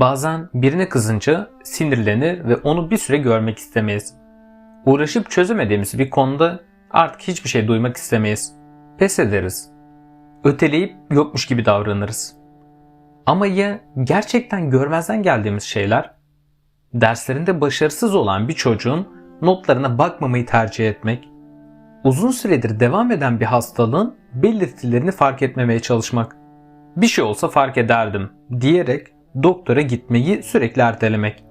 Bazen birine kızınca sinirlenir ve onu bir süre görmek istemeyiz. Uğraşıp çözemediğimiz bir konuda artık hiçbir şey duymak istemeyiz. Pes ederiz. Öteleyip yokmuş gibi davranırız. Ama ya gerçekten görmezden geldiğimiz şeyler? Derslerinde başarısız olan bir çocuğun notlarına bakmamayı tercih etmek, uzun süredir devam eden bir hastalığın belirtilerini fark etmemeye çalışmak, bir şey olsa fark ederdim diyerek doktora gitmeyi sürekli ertelemek.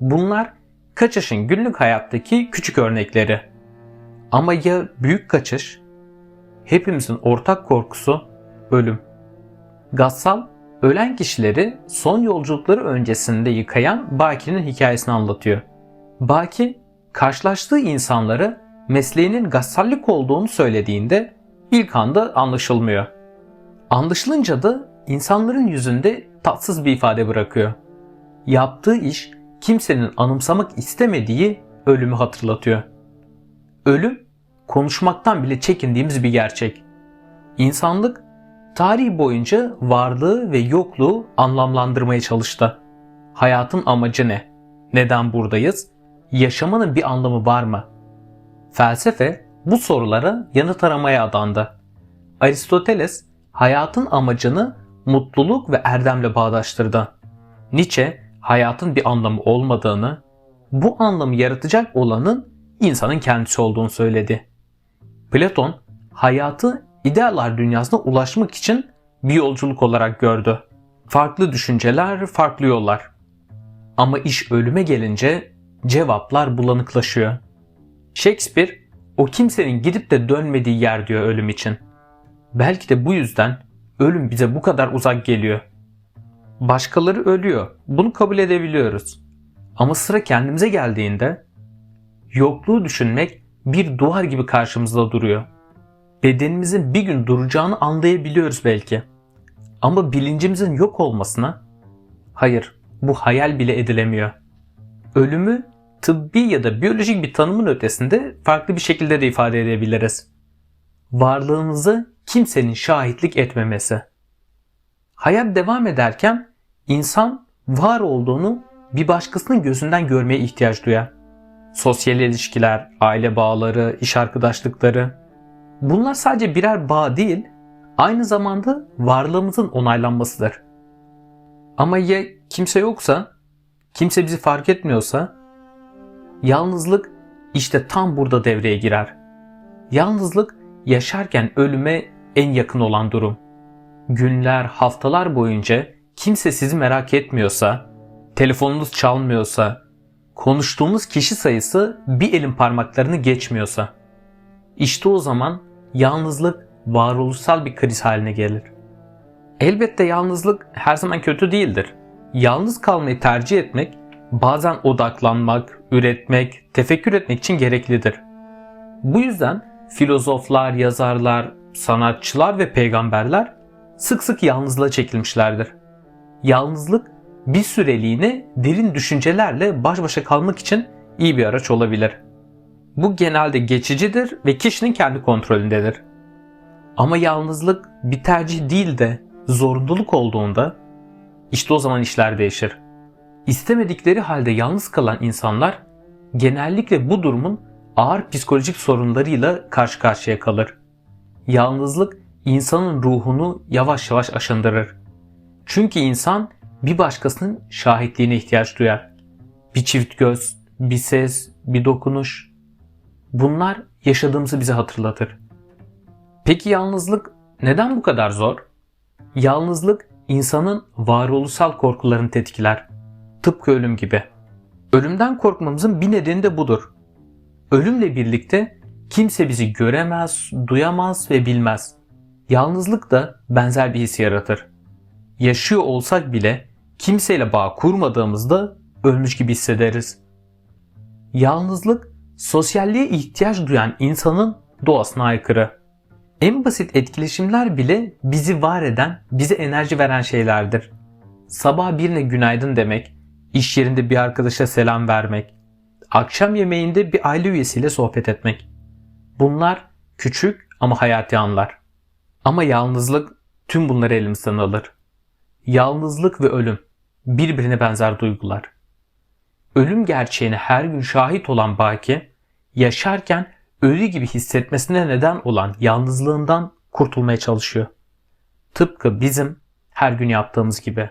Bunlar kaçışın günlük hayattaki küçük örnekleri. Ama ya büyük kaçış? Hepimizin ortak korkusu ölüm. Gassal ölen kişileri son yolculukları öncesinde yıkayan Baki'nin hikayesini anlatıyor. Baki karşılaştığı insanlara mesleğinin gassallik olduğunu söylediğinde ilk anda anlaşılmıyor. Anlaşılınca da insanların yüzünde tatsız bir ifade bırakıyor. Yaptığı iş kimsenin anımsamak istemediği ölümü hatırlatıyor. Ölüm konuşmaktan bile çekindiğimiz bir gerçek. İnsanlık tarih boyunca varlığı ve yokluğu anlamlandırmaya çalıştı. Hayatın amacı ne? Neden buradayız? Yaşamanın bir anlamı var mı? Felsefe bu sorulara yanıt aramaya adandı. Aristoteles hayatın amacını mutluluk ve erdemle bağdaştırdı. Nietzsche hayatın bir anlamı olmadığını, bu anlamı yaratacak olanın insanın kendisi olduğunu söyledi. Platon hayatı idealar dünyasına ulaşmak için bir yolculuk olarak gördü. Farklı düşünceler, farklı yollar. Ama iş ölüme gelince cevaplar bulanıklaşıyor. Shakespeare o kimsenin gidip de dönmediği yer diyor ölüm için. Belki de bu yüzden ölüm bize bu kadar uzak geliyor. Başkaları ölüyor. Bunu kabul edebiliyoruz. Ama sıra kendimize geldiğinde yokluğu düşünmek bir duvar gibi karşımızda duruyor. Bedenimizin bir gün duracağını anlayabiliyoruz belki. Ama bilincimizin yok olmasına hayır bu hayal bile edilemiyor. Ölümü tıbbi ya da biyolojik bir tanımın ötesinde farklı bir şekilde de ifade edebiliriz. Varlığımızı kimsenin şahitlik etmemesi. Hayat devam ederken insan var olduğunu bir başkasının gözünden görmeye ihtiyaç duyar. Sosyal ilişkiler, aile bağları, iş arkadaşlıkları bunlar sadece birer bağ değil, aynı zamanda varlığımızın onaylanmasıdır. Ama ya kimse yoksa, kimse bizi fark etmiyorsa, yalnızlık işte tam burada devreye girer. Yalnızlık yaşarken ölüme en yakın olan durum. Günler, haftalar boyunca kimse sizi merak etmiyorsa, telefonunuz çalmıyorsa, konuştuğumuz kişi sayısı bir elin parmaklarını geçmiyorsa, işte o zaman yalnızlık varoluşsal bir kriz haline gelir. Elbette yalnızlık her zaman kötü değildir. Yalnız kalmayı tercih etmek bazen odaklanmak, üretmek, tefekkür etmek için gereklidir. Bu yüzden filozoflar, yazarlar, sanatçılar ve peygamberler sık sık yalnızlığa çekilmişlerdir. Yalnızlık bir süreliğine derin düşüncelerle baş başa kalmak için iyi bir araç olabilir. Bu genelde geçicidir ve kişinin kendi kontrolündedir. Ama yalnızlık bir tercih değil de zorunluluk olduğunda işte o zaman işler değişir. İstemedikleri halde yalnız kalan insanlar genellikle bu durumun ağır psikolojik sorunlarıyla karşı karşıya kalır. Yalnızlık insanın ruhunu yavaş yavaş aşındırır. Çünkü insan bir başkasının şahitliğine ihtiyaç duyar. Bir çift göz, bir ses, bir dokunuş. Bunlar yaşadığımızı bize hatırlatır. Peki yalnızlık neden bu kadar zor? Yalnızlık insanın varoluşsal korkularını tetikler. Tıpkı ölüm gibi. Ölümden korkmamızın bir nedeni de budur. Ölümle birlikte kimse bizi göremez, duyamaz ve bilmez. Yalnızlık da benzer bir his yaratır. Yaşıyor olsak bile kimseyle bağ kurmadığımızda ölmüş gibi hissederiz. Yalnızlık sosyalliğe ihtiyaç duyan insanın doğasına aykırı. En basit etkileşimler bile bizi var eden, bize enerji veren şeylerdir. Sabah birine günaydın demek, iş yerinde bir arkadaşa selam vermek, akşam yemeğinde bir aile üyesiyle sohbet etmek. Bunlar küçük ama hayati anlar. Ama yalnızlık tüm bunları elimizden alır. Yalnızlık ve ölüm. birbirine benzer duygular. Ölüm gerçeğine her gün şahit olan Baki, yaşarken ölü gibi hissetmesine neden olan yalnızlığından kurtulmaya çalışıyor. Tıpkı bizim her gün yaptığımız gibi.